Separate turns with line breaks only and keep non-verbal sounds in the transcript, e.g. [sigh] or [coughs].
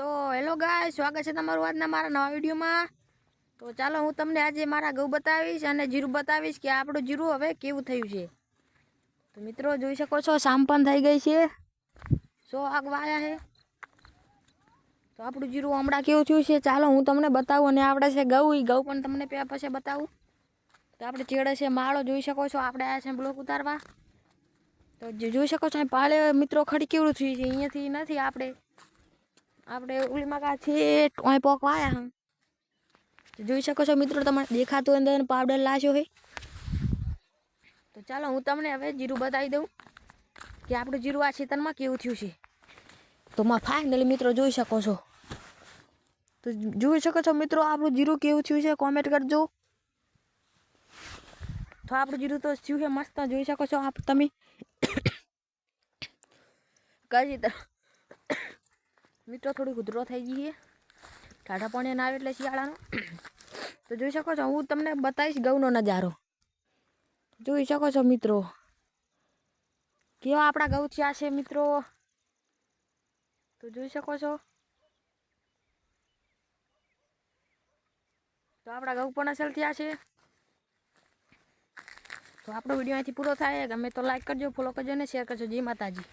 તો હેલો ગાય સ્વાગત છે તમારું આજના મારા નવા વિડીયોમાં. તો ચાલો હું તમને આજે મારા ઘઉં બતાવીશ અને જીરું બતાવીશ કે આપણું જીરું હવે કેવું થયું છે. તો મિત્રો જોઈ શકો છો, સામ પણ થઈ ગઈ છે. સો આગ વાયા છે તો આપણું જીરું હમણાં કેવું થયું છે, ચાલો હું તમને બતાવું અને આપણે છે ઘઉં એ ઘઉં પણ તમને પે- પછી બતાવું. તો આપણે ચેડે છે માળો જોઈ શકો છો, આપણે આવ્યા છે બ્લોક ઉતારવા. તો જોઈ શકો છો પાળે મિત્રો ખડી કેવડું થયું છે, અહીંયાથી નથી આપણે આપણે ઉલીમાકાથી ટોય પોક વાયા તો જોઈ શકો છો મિત્રો તમારે દેખાતું અંદર પાવડર લાશો હોય તો ચાલો હું તમને હવે જીરું બતાવી દઉં કે આપણું જીરું આ ખેતરમાં કેવું થયું છે. તો માં ફાઇનલી મિત્રો જોઈ શકો છો. તો જોઈ શકો છો મિત્રો, આપણું જીરું કેવું થયું છે? કોમેન્ટ કરજો. તો આપણું જીરું તો થયું છે મસ્ત, જોઈ શકો છો આપ તમે. [coughs] કઈ તરફ મિત્રો થોડી કુદરો થઈ ગઈ છે. ઠાઠા પાણી ના આવે એટલે શિયાળાનો. તો જોઈ શકો છો, હું તમને બતાવીશ ગૌનો નજારો. જોઈ શકો છો મિત્રો, કેવા આપણા ગૌ થયા છે મિત્રો. તો જોઈ શકો છો. તો આપણા ગૌ પણ અસલ થયા છે. તો આપણો વીડિયો અહીંથી પૂરો થાય. ગમે તો લાઈક કરજો ફોલો કરજો અને શેર કરજો. જય માતાજી.